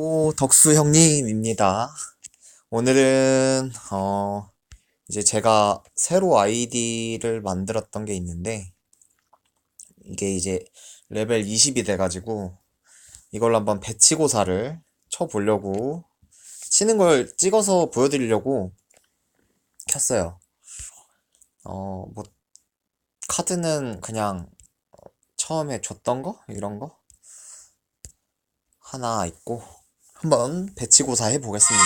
오, 덕수 형님입니다. 오늘은, 어, 이제 제가 새로 아이디를 만들었던 게 있는데, 이게 이제 레벨 20이 돼가지고, 이걸로 한번 배치고사를 쳐보려고, 치는 걸 찍어서 보여드리려고 켰어요. 어, 뭐, 카드는 그냥 처음에 줬던 거? 이런 거? 하나 있고, 한번 배치고사 해보겠습니다.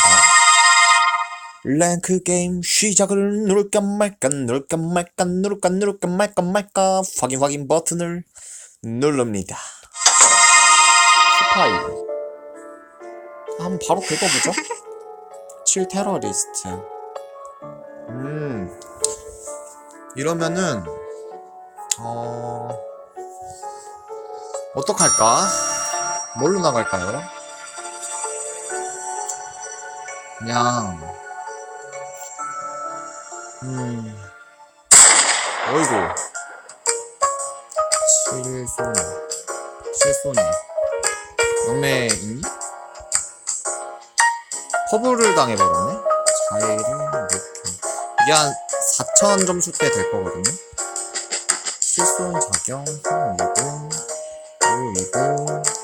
랭크 게임 시작을 누를까 말까 누를까 말까 누를까 누를까 말까 말까 확인 확인 버튼을 누릅니다. 스파이 한번 바로 긁어보죠. 7 테러리스트 음 이러면은 어 어떡할까? 뭘로 나갈까요? 그냥. 음. 어이구. 칠손. 칠손이. 영매 있니? 퍼블을 당해버렸네? 자일은 이렇게 이게 한 4천 점수 때될 거거든요? 칠손 작용 형 2군 오 2군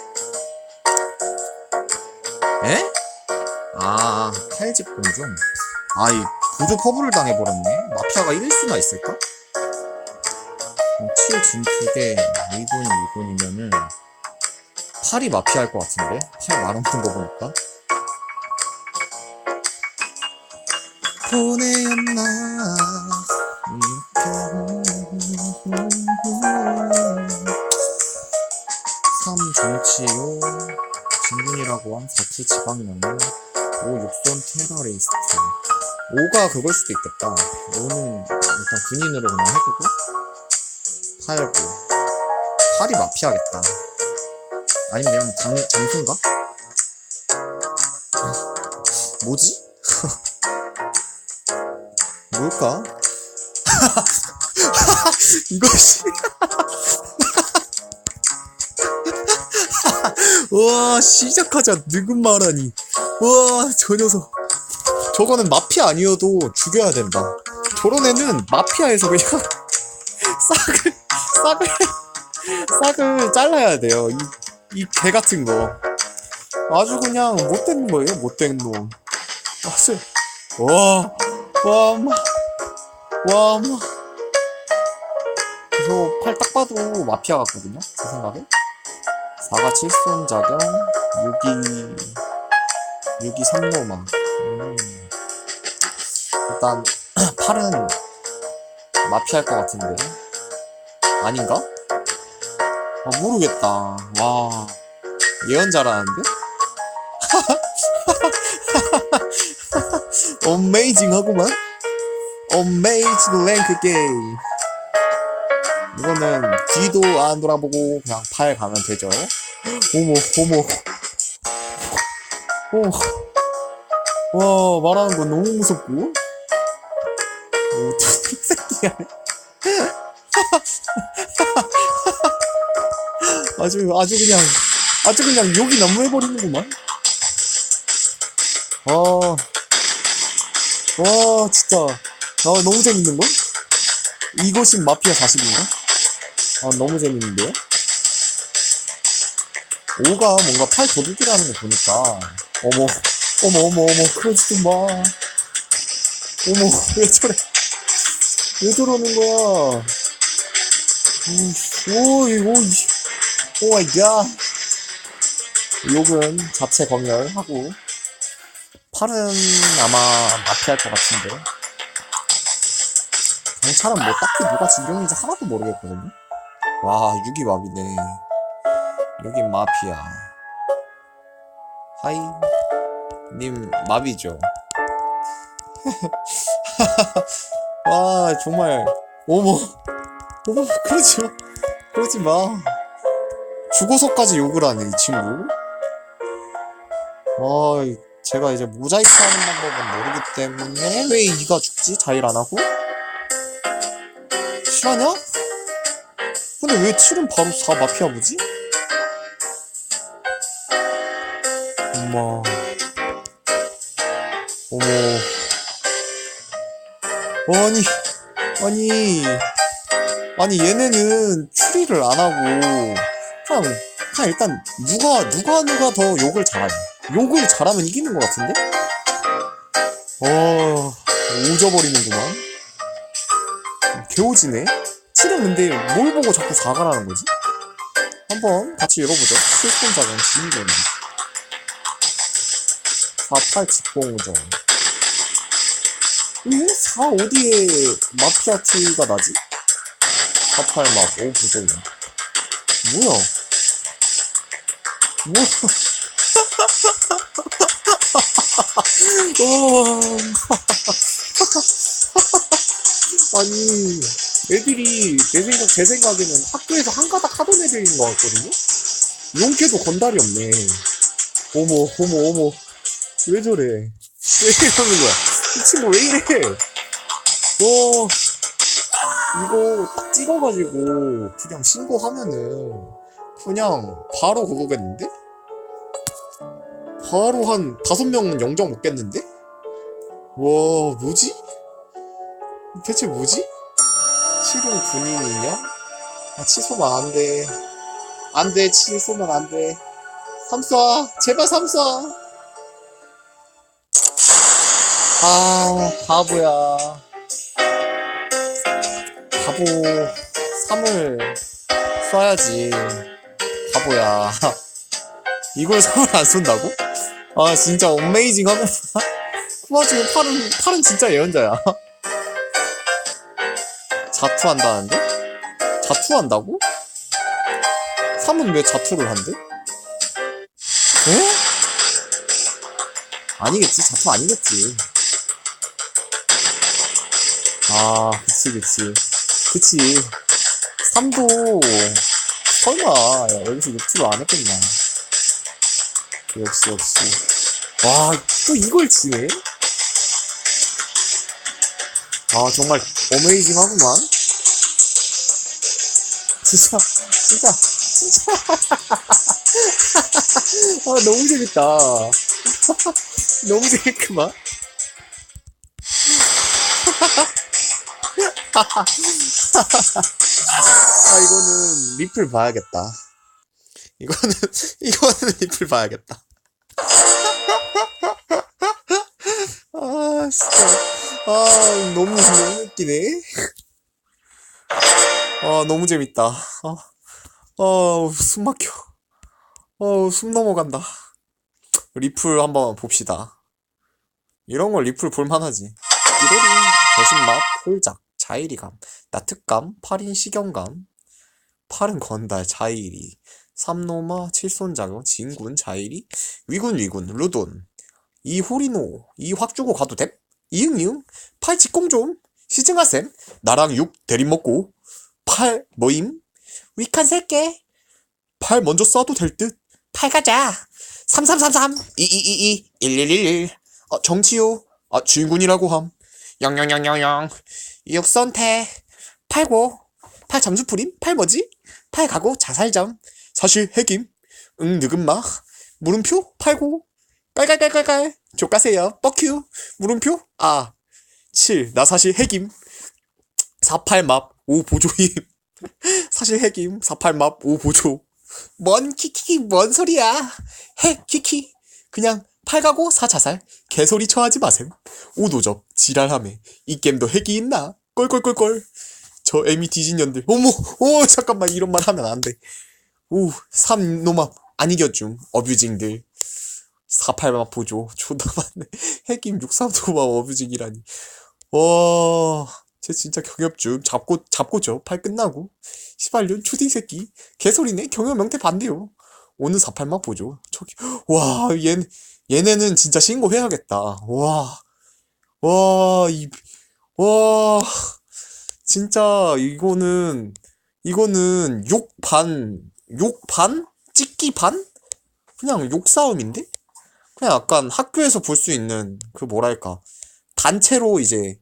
아, 칼집 공중. 아, 이 보조 퍼블을 당해버렸네. 마피아가 1수나 있을까? 7 진투대 2군 2군이면은 8이 마피아일 것 같은데? 8 말없는 거 보니까. 보내었나 3 정치요 진군이라고 한 4치 지방령은 5 육손 테러리스트 5가 그걸 수도 있겠다. 5는 일단 군인으로 그냥 해두고 8고. 8이 마피아겠다. 아니면 장, 장수인가? 뭐지? 뭘까? 이것이 와 시작하자. 누군 말하니 와 저 녀석. 저거는 마피아 아니어도 죽여야 된다. 저런 애는 마피아에서 그냥 싹을 싹을 싹을 잘라야 돼요. 이 이 개 같은 거. 아주 그냥 못된 거예요 못된 놈. 아주. 와와 엄마. 와 엄마. 저팔 딱 봐도 마피아 같거든요 제 생각에. 4가 7손 작용 6이 6이 3노마 음. 일단 8은 마피아일 것 같은데 아닌가? 아 모르겠다 와 예언자라는데? 어메이징 하구만 어메이징 랭크 게임 이거는 뒤도 안 돌아보고 그냥 팔 가면 되죠. 어머, 어머. 어. 와, 말하는 거 너무 무섭고. 오, 새끼야. 아주, 아주 그냥, 아주 그냥 욕이 너무해버리는구만. 아, 와, 진짜. 아, 너무 재밌는걸? 이것이 마피아 40인가? 아, 너무 재밌는데요? 5가 뭔가 팔 도둑이라는 거 보니까, 어머, 어머, 어머, 어머, 그러지 좀 마. 어머, 왜 저래. 왜 저러는 거야. 오, 이거, 오 마이 갓. 욕은 자체 검열하고, 팔은 아마 마피아일 것 같은데. 경찰은 뭐 딱히 누가 진경인지 하나도 모르겠거든요. 와, 6이 마비네. 여기 마피아. 하이. 님, 마비죠. 와, 정말. 어머. 어머, 그러지 마. 그러지 마. 죽어서까지 욕을 하네, 이 친구. 아, 제가 이제 모자이크 하는 방법은 모르기 때문에 왜 이가 죽지? 자일 안 하고? 실화냐? 근데 왜 7은 바로 4 마피아 보지? 엄마. 어머. 아니, 아니, 아니, 얘네는 추리를 안 하고, 그냥, 그냥 일단, 누가, 누가, 누가 더 욕을 잘하냐. 욕을 잘하면 이기는 것 같은데? 어, 오져버리는구만. 개오지네? 칠은 근데 뭘 보고 자꾸 사과라는 거지? 한번 같이 읽어보죠. 실손작은 지인 전. 48 직공전. 왜 4 어디에 마피아 티가 나지? 48막 5 부정이. 뭐야? 뭐야? 어... 아니, 애들이 내 생각, 제 생각에는 학교에서 한 가닥 하던 애들인 것 같거든요? 용케도 건달이 없네. 어머, 어머, 어머. 왜 저래? 왜 이러는 거야? 이 친구 왜 이래? 너, 이거 딱 찍어가지고, 그냥 신고하면은, 그냥, 바로 그거겠는데? 바로 한 다섯 명은 영정 먹겠는데? 와, 뭐지? 대체 뭐지? 실은 군인이냐? 아, 취소만 안 돼. 안 돼, 취소만 안 돼. 삼쏴! 제발 삼쏴! 아, 바보야. 바보. 3을 쏴야지. 바보야. 이걸 3을 안 쏜다고? 아, 진짜 어메이징 하구나. 그 와중에 팔은, 팔은 진짜 예언자야. 자투한다는데? 자투한다고? 3은 왜 자투를 한대? 에? 아니겠지, 자투 아니겠지. 아, 그치, 그치. 그치. 3도, 설마, 야, 여기서 6투를 안 했겠냐. 역시, 역시. 와, 또 이걸 치네? 아, 정말, 어메이징 하구만. 진짜, 진짜, 진짜. 아, 너무 재밌다. 너무 재밌구만. 아, 이거는 리플 봐야겠다. 이거는, 이거는 리플 봐야겠다. 아, 진짜. 아, 너무, 너무 웃기네. 아, 너무 재밌다. 아, 아, 숨 막혀. 어, 숨 넘어간다. 리플 한번 봅시다. 이런 걸 리플 볼만하지. 이로린, 대신맛, 홀작, 자일이감, 나특감, 팔인 시경감, 팔은 건달, 자일이, 삼노마, 칠손작용, 진군, 자일이, 위군, 위군, 루돈, 이호리노, 이확 주고 가도 됨? 이응이응, 팔 직공 좀, 시증하셈, 나랑 육 대림 먹고, 팔 모임, 위칸 새끼, 팔 먼저 쏴도 될 듯, 팔 가자, 3333, 2222, 1111, 어, 정치요, 아, 주인군이라고 함, 영영영영영, 육선태, 팔고, 팔 잠수프림, 팔 뭐지? 팔 가고 자살점, 사실 핵임, 응, 느금마, 물음표, 팔고, 깔깔깔깔깔, 족가세요, 뻑큐, 물음표, 아, 7, 나 사실 핵임, 48맙, 5 보조임, 사실 핵임, 48맙, 5 보조, 뭔 키키, 뭔 소리야, 핵, 키키, 그냥 팔 가고 사 자살, 개소리 쳐하지 마셈, 오도접, 지랄하네, 이 게임도 핵이 있나, 꼴꼴꼴꼴, 저 애미 뒤진년들, 어머, 오, 잠깐만, 이런 말 하면 안 돼. 오, 삼노마, 안 이겼중, 어뷰징들. 48만 보조, 많네. 핵임 63도마 어뷰징이라니. 와, 쟤 진짜 경협중. 잡고, 잡고죠. 팔 끝나고. 시발년 초딩 새끼. 개소리네. 경협 명태 반대요. 오늘 48만 보조. 저기, 와, 얘, 얘네는 진짜 신고해야겠다. 와, 와, 이, 와, 진짜, 이거는, 이거는 욕 반, 욕 반? 찍기 반? 그냥 욕 싸움인데? 그냥 약간 학교에서 볼 수 있는 그 뭐랄까 단체로 이제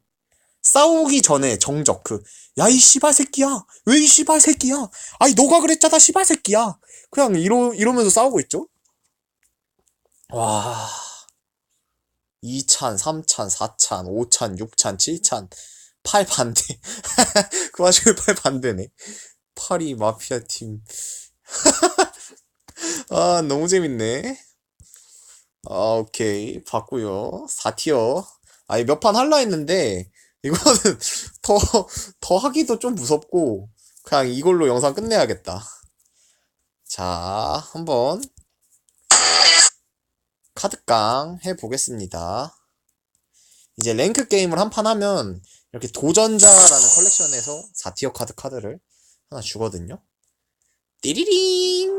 싸우기 전에 정적 그 야 이 씨발 새끼야 왜 이 씨발 새끼야 아이 너가 그랬잖아 씨발 새끼야 그냥 이러 이러면서 싸우고 있죠 와. 2찬, 3찬, 4찬, 5찬, 6찬, 7찬, 8 반대. 그 와중에 8 반대네. 8이 마피아 팀. 아, 너무 재밌네. 아, 오케이. 봤고요. 4티어. 아니, 몇 판 할라 했는데, 이거는 더, 더 하기도 좀 무섭고, 그냥 이걸로 영상 끝내야겠다. 자, 한번 카드깡 해보겠습니다. 이제 랭크 게임을 한 판 하면 이렇게 도전자라는 컬렉션에서 4티어 카드 카드를 하나 주거든요. 띠리링!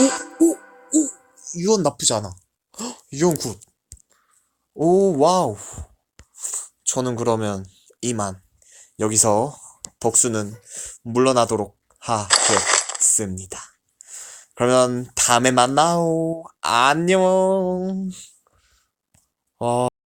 오, 오, 오! 유언 나쁘지 않아. 헉, 유언 굿. 오, 와우. 저는 그러면 이만 여기서 덕수는 물러나도록 하겠습니다. 그러면 다음에 만나요. 안녕. 어...